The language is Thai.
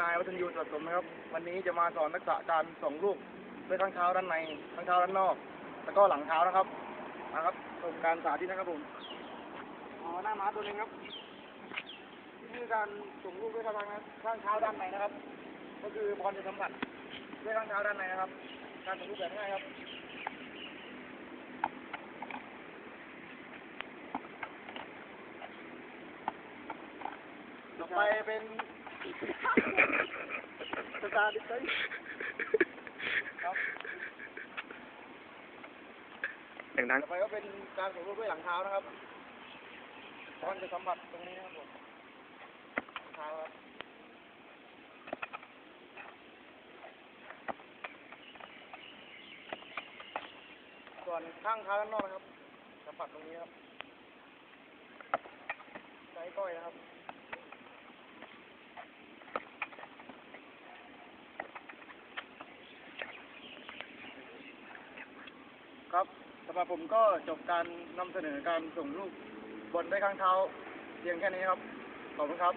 นายวัฒนยูสะสมนะครับ วันนี้จะมาสอนทักษะการส่งลูกด้วยข้างเท้าด้านในข้างเท้าด้านนอก แล้วก็หลังเท้านะครับนะครับชมการสาธิตนะครับผมอ๋อหน้าม้าตัวนึงครับนี่คือการส่งลูกด้วยข้างเท้าข้างเท้าด้านในนะครับ ก็คือบอลจะสัมผัสด้วยข้างเท้าด้านในนะครับ การส่งลูกแบบง่ายครับต่อไปเป็น สตาร์ดิสไซครับดังต่อไปก็เป็นการส่งลูกด้วยหลังเท้านะครับบอลจะสัมผัสตรงนี้นะครับผมเท้าครับส่วนข้างเท้าด้านนอกนะครับสัมผัสตรงนี้ครับ ใช้ก้อยนะครับ ครับสำหรับผมก็จบการนำเสนอการส่งลูกบอลด้วยข้างเท้าเพียงแค่นี้ครับ ขอบคุณครับ